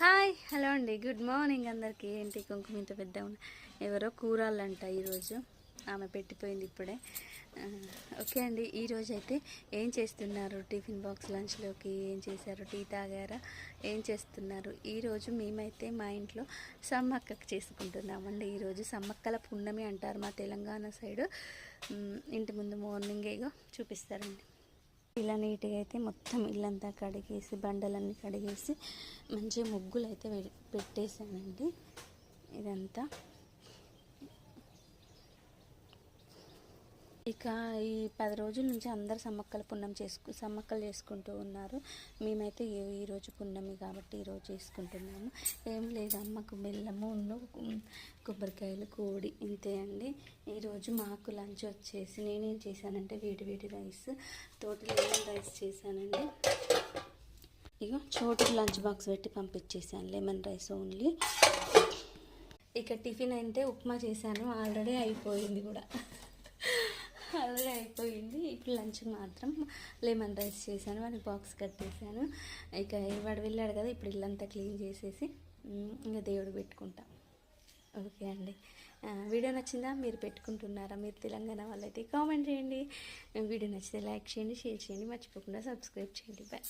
Hi hello అండి. Good morning అందరికీ. ఏంటి కుంకుమ ఇంత పెద్ద ఉన్న ఎవరో కూరాలంట ఈరోజు. ఆమె పెట్టిపోయింది ఇప్పుడే. ఓకే అండి. ఈరోజు అయితే ఏం చేస్తున్నారు? టిఫిన్ బాక్స్ లంచ్లోకి ఏం చేశారు? టీ తాగారా? ఏం చేస్తున్నారు? ఈరోజు మేమైతే మా ఇంట్లో సమ్మక్కకు చేసుకుంటున్నామండి. ఈరోజు సమ్మక్కల పున్నమి అంటారు మా తెలంగాణ సైడు. ఇంటి ముందు మార్నింగేగా చూపిస్తారండి. ఇలా నీట్గా అయితే మొత్తం ఇల్లంతా కడిగేసి బండలన్నీ కడిగేసి మంచిగా ముగ్గులు అయితే పెట్టేశానండి ఇదంతా. ఇక ఈ పది రోజుల నుంచి అందరు సమ్మక్కలు పున్నం చేసుకు సమ్మక్కలు చేసుకుంటూ ఉన్నారు. మేమైతే ఈరోజు పున్నమి కాబట్టి ఈరోజు చేసుకుంటున్నాము. ఏం లేదు అమ్మకు బెల్లము కొబ్బరికాయలు కోడి ఇంతే అండి. ఈరోజు మాకు లంచ్ వచ్చేసి నేనేం చేశానంటే వేడి వేడి రైస్ తోటి లెమన్ రైస్ చేశానండి? ఇగో చోటు లంచ్ బాక్స్ పెట్టి పంపించేసాను లెమన్ రైస్ ఓన్లీ. ఇక టిఫిన్ అంటే ఉప్మా చేశాను ఆల్రెడీ అయిపోయింది కూడా. ఆల్రెడీ అయిపోయింది. ఇప్పుడు లంచ్ మాత్రం లెమన్ రైస్ చేశాను వాడికి బాక్స్ కట్టేసాను ఇక వాడు వెళ్ళాడు కదా ఇప్పుడు ఇల్లంతా క్లీన్ చేసేసి ఇంకా దేవుడు పెట్టుకుంటా. ఓకే అండి. వీడియో నచ్చిందా? మీరు పెట్టుకుంటున్నారా? మీరు తెలంగాణ వాళ్ళైతే కామెంట్ చేయండి. వీడియో నచ్చితే లైక్ చేయండి షేర్ చేయండి. మర్చిపోకుండా సబ్స్క్రైబ్ చేయండి. బాయ్